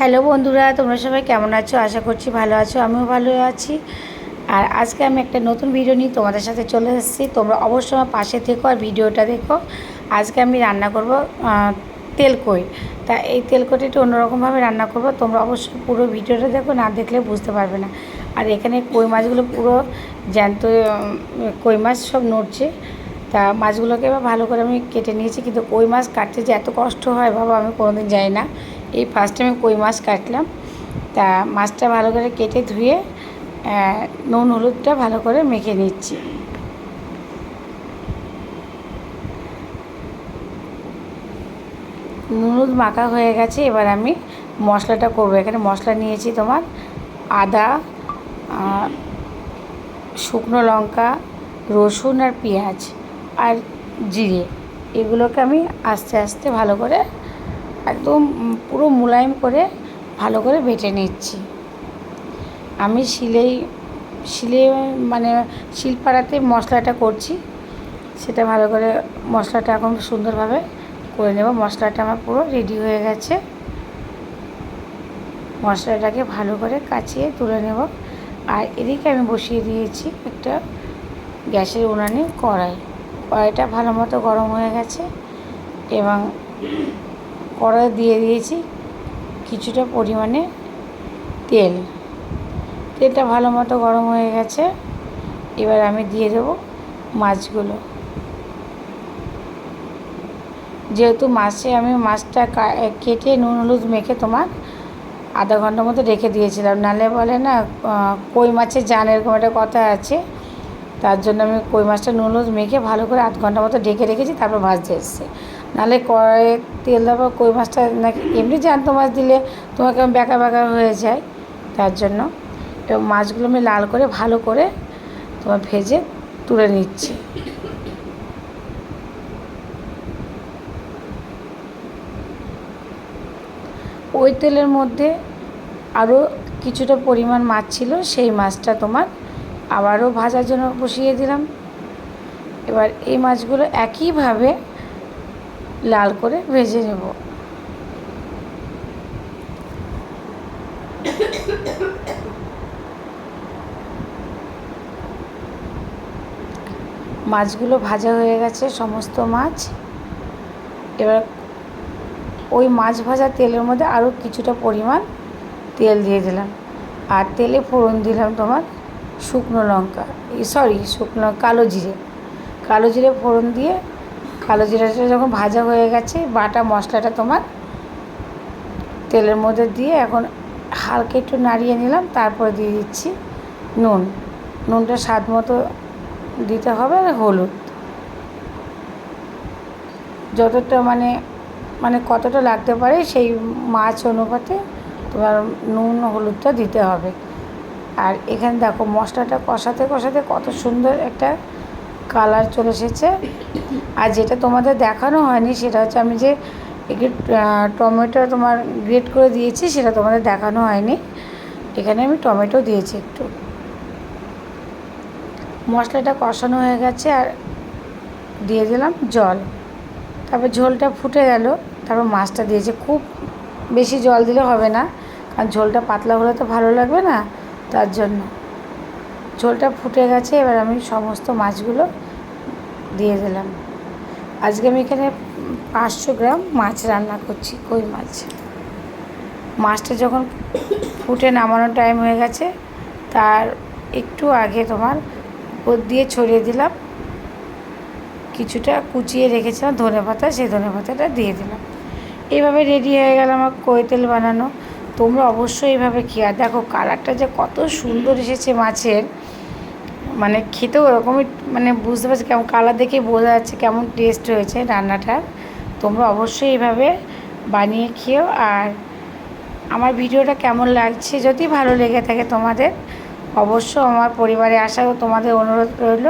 Hello বন্ধুরা, তোমরা সবাই কেমন আছো? আশা করছি ভালো আছো, আমিও ভালো আছি। আর আজকে আমি একটা নতুন ভিডিও নিয়ে তোমাদের সাথে চলে এসেছি। তোমরা অবশ্যই আমার পাশে থেকো আর ভিডিওটা দেখো। আজকে আমি রান্না করব তেলকই তা এই তেলকইটা একটু অন্যরকমভাবে রান্না করব। তোমরা অবশ্যই পুরো ভিডিওটা দেখো, না দেখলে বুঝতে পারবে না। আর এখানে কই মাছগুলো পুরো জ্যান্ত কই মাছ সব নড়ছে। তা মাছগুলোকে এবার ভালো করে আমি কেটে নিয়েছি। কিন্তু কই মাছ কাটতে যে এত কষ্ট হয় বাবা আমি কোনোদিন যাই না। এই ফার্স্ট আমি কই মাছ কাটলাম। তা মাছটা ভালো করে কেটে ধুয়ে নুন হলুদটা ভালো করে মেখে নিচ্ছি। নুন হলুদ মাখা হয়ে গেছে, এবার আমি মশলাটা করব। এখানে মশলা নিয়েছি তোমার আদা শুকনো লঙ্কা, রসুন আর পেঁয়াজ আর জিরে। এগুলোকে আমি আস্তে আস্তে ভালো করে একদম পুরো মোলায়েম করে ভালো করে বেটে নিচ্ছি। আমি শিলেই, শিলে মানে শিলপাড়াতে মশলাটা করছি। সেটা ভালো করে মশলাটা এখন সুন্দরভাবে করে নেব। মশলাটা আমার পুরো রেডি হয়ে গেছে। মশলাটাকে ভালো করে কাচিয়ে তুলে নেব। আর এদিকে আমি বসিয়ে দিয়েছি একটা গ্যাসের উনানে কড়াই। কড়াইটা ভালো মতো গরম হয়ে গেছে এবং কড়াই দিয়ে দিয়েছি কিছুটা পরিমাণে তেল। তেলটা ভালো মতো গরম হয়ে গেছে। এবার আমি দিয়ে দেবো মাছগুলো। যেহেতু মাছে আমি মাছটা কেটে নুন, হলুদ মেখে তোমার আধা ঘণ্টার মতো রেখে দিয়েছিলাম। নালে বলে না কই মাছের জান এরকম একটা কথা আছে। তার জন্য আমি কই মাছটা নুন, হলুদ মেখে ভালো করে আধ ঘণ্টা মতো ঢেকে রেখেছি, তারপর ভাজতে এসছে। নাহলে কড়াইয়ে তেল দেওয়ার কই মাছটা নাকি এমনি জ্যান্ত মাছ দিলে তোমাকে বেঁকা বেঁকা হয়ে যায়। তার জন্য এবং মাছগুলো আমি লাল করে, ভালো করে তোমার ভেজে তুলে নিচ্ছি। ওই তেলের মধ্যে আরও কিছুটা পরিমাণ মাছ ছিল, সেই মাছটা তোমার আবারও ভাজার জন্য বসিয়ে দিলাম। এবার এই মাছগুলো একইভাবে লাল করে ভেজে নেব। মাছগুলো ভাজা হয়ে গেছে, সমস্ত মাছ। এবার ওই মাছ ভাজা তেলের মধ্যে আরও কিছুটা পরিমাণ তেল দিয়ে দিলাম। আর তেলে ফোড়ন দিলাম তোমার শুকনো লঙ্কা সরি শুকনো কালো জিরে। কালো জিরে ফোড়ন দিয়ে কালো জিরাটা যখন ভাজা হয়ে গেছে, বাটা মশলাটা তোমার তেলের মধ্যে দিয়ে এখন হালকা একটু নাড়িয়ে নিলাম, তারপরে দিয়ে দিচ্ছি নুন। নুনটা স্বাদ মতো দিতে হবে আর হলুদ। যতটা মানে মানে কতটা লাগতে পারে সেই মাছ অনুপাতে তোমার নুন, হলুদটা দিতে হবে। আর এখানে দেখো মশলাটা কষাতে কষাতে কত সুন্দর একটা কালার চলে এসেছে। আর যেটা তোমাদের দেখানো হয়নি, সেটা হচ্ছে আমি যে টমেটো তোমার গ্রেট করে দিয়েছি, সেটা তোমাদের দেখানো হয়নি। এখানে আমি টমেটো দিয়েছি একটু। মশলাটা কষানো হয়ে গেছে আর দিয়ে দিলাম জল। তারপর ঝোলটা ফুটে গেল, তারপর মাছটা দিয়েছে। খুব বেশি জল দিলে হবে না, কারণ ঝোলটা পাতলা হলে তো ভালো লাগবে না, তার জন্য। ঝোলটা ফুটে গেছে, এবার আমি সমস্ত মাছগুলো দিয়ে দিলাম। আজকে আমি এখানে পাঁচশো গ্রাম মাছ রান্না করছি, কই মাছ। মাছটা যখন ফুটে নামানোর টাইম হয়ে গেছে, তার একটু আগে তোমার উপর দিয়ে ছড়িয়ে দিলাম। কিছুটা কুচিয়ে রেখেছিলাম ধনে পাতা, সেই ধনে পাতাটা দিয়ে দিলাম। এইভাবে রেডি হয়ে গেল আমার কই তেল বানানো। তোমরা অবশ্যই এইভাবে খেয়ে দেখো কালারটা যে কত সুন্দর এসেছে মাছের। মানে খেতেও ওরকমই মানে বুঝতে পারছি কেমন কালার দেখেই বোঝা যাচ্ছে কেমন টেস্ট হয়েছে রান্নাটা তোমরা অবশ্যই এভাবে বানিয়ে খেও আর আমার ভিডিওটা কেমন লাগছে যদি ভালো লেগে থাকে তোমাদের অবশ্য আমার পরিবারে আসাও তোমাদের অনুরোধ রইল।